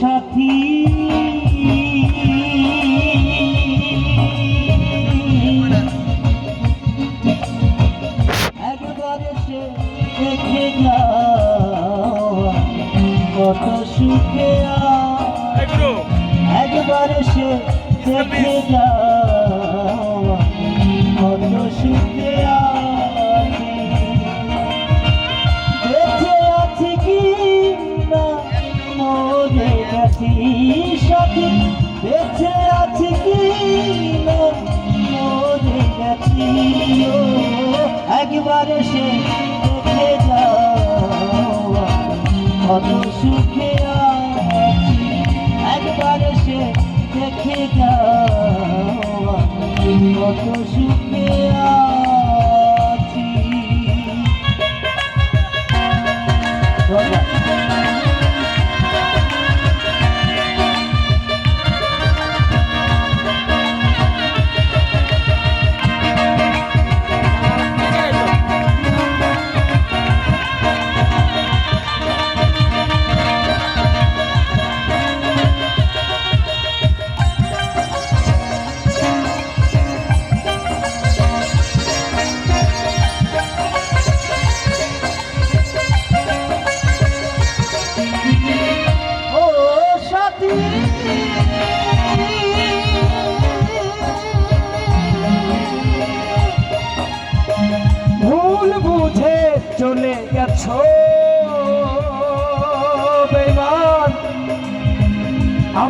সাথী। একবার সে দেখে কত সুখে একবার এসে দেখে যাও। মরে গেছি বেঁচে আছি কি মরে গেছি একবার এসে দেখে যাও কত সুখে আছি, একবার এসে দেখে যাও কত সুখে আছি।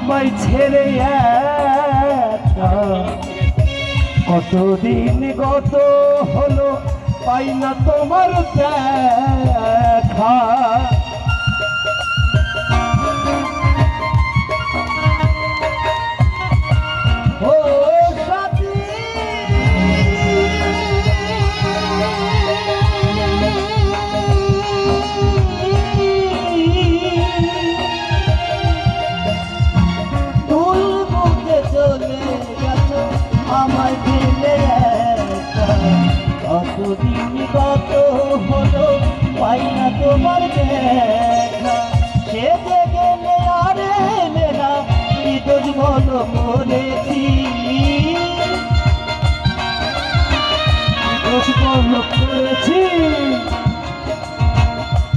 আমায় ছেড়ে কতদিন গত হলো পাই না তোমার দেখা।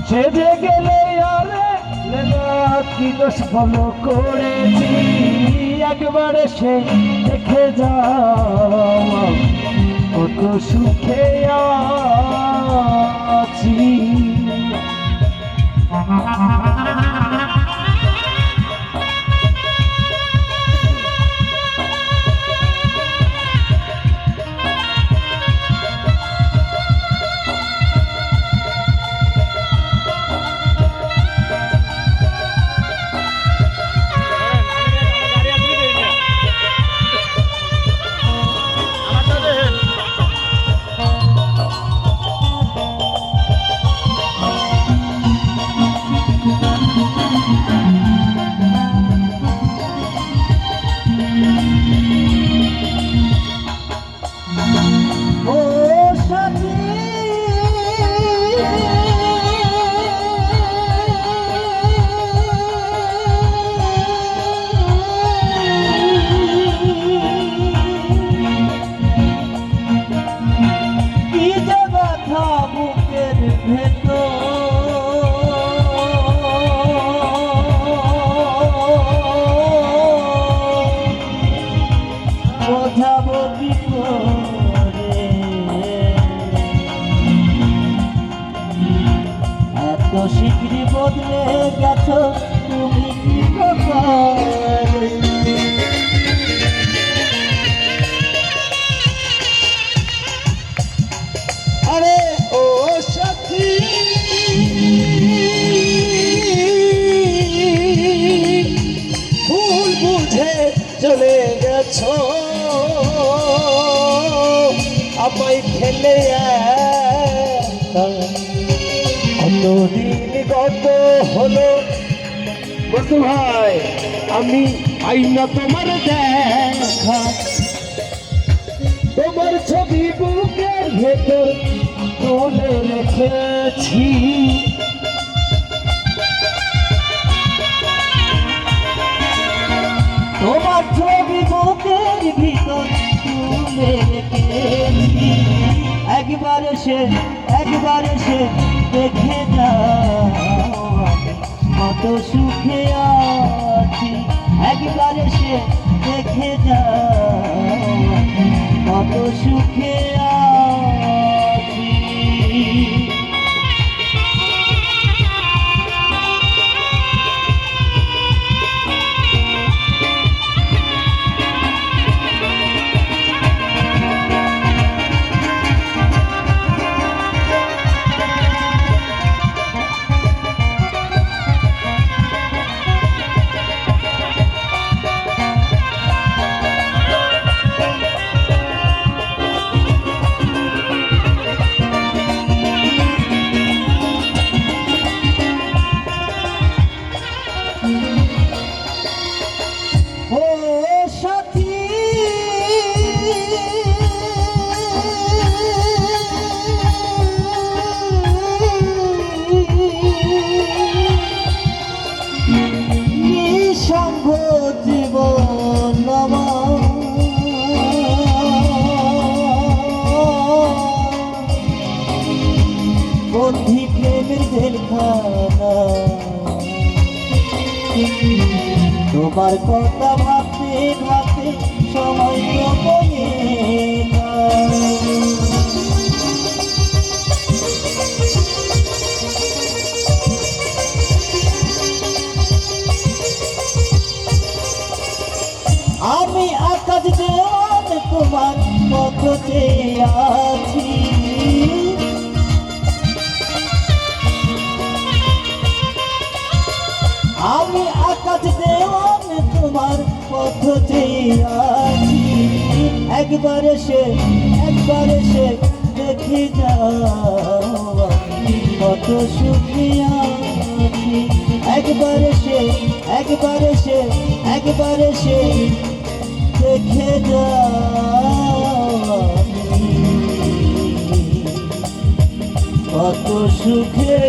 সে যে গেলে আর কি দোষ বলো করেছি? একবার সে দেখে যাও কত সুখে আছি। শীঘ্রই বদলে গেছো তুমি কি করে কথা গত হলো বন্ধু ভাই আমি আইনা তোমার দেখা তোমার ছবি বুকের ভেতর তুলে রেখেছি তোমার ছবি বুকের ভিতর তুলে এসে, একবার এসে দেখে যাও। কত সুখে আছি, একবার এসে দেখে যাও। কত সুখে আছি। বন্ধি প্রেমের জেলখানা। তোমার কথা ভাবতে ভাবতে সময় তো চেয়ে আছি একবার এসে একবার এসে দেখে কত সুখী আছি। একবার এসে একবার এসে একবার এসে দেখে যাও কত সুখে